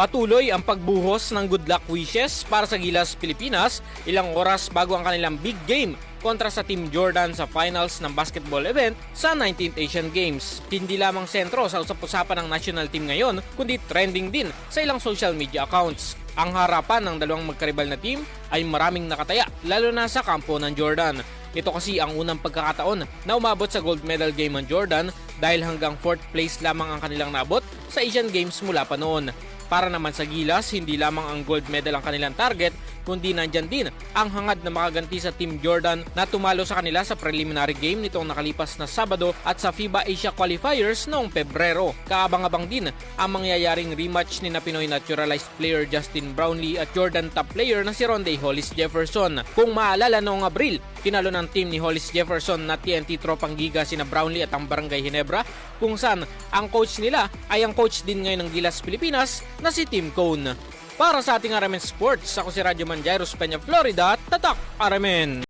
Patuloy ang pagbuhos ng good luck wishes para sa Gilas Pilipinas ilang oras bago ang kanilang big game kontra sa Team Jordan sa finals ng basketball event sa 19th Asian Games. Hindi lamang sentro sa usap-usapan ng national team ngayon, kundi trending din sa ilang social media accounts. Ang harapan ng dalawang magkaribal na team ay maraming nakataya, lalo na sa kampo ng Jordan. Ito kasi ang unang pagkakataon na umabot sa gold medal game ang Jordan dahil hanggang 4th place lamang ang kanilang nabot sa Asian Games mula pa noon. Para naman sa Gilas, hindi lamang ang gold medal ang kanilang target, kundi nandyan din ang hangad na makaganti sa Team Jordan na tumalo sa kanila sa preliminary game nitong nakalipas na Sabado at sa FIBA Asia Qualifiers noong Pebrero. Kaabang-abang din ang mangyayaring rematch ni na Pinoy naturalized player Justin Brownlee at Jordan top player na si Ronde Hollis Jefferson. Kung maalala noong Abril, tinalo ng team ni Hollis Jefferson na TNT Tropang Giga sina Brownlee at ang Barangay Hinebra kung saan ang coach nila ay ang coach din ngayon ng Gilas Pilipinas na si Tim Cone. Para sa ating Aramen Sports, ako si Radyo Manjairos Peña, Florida, Tatak Aramen!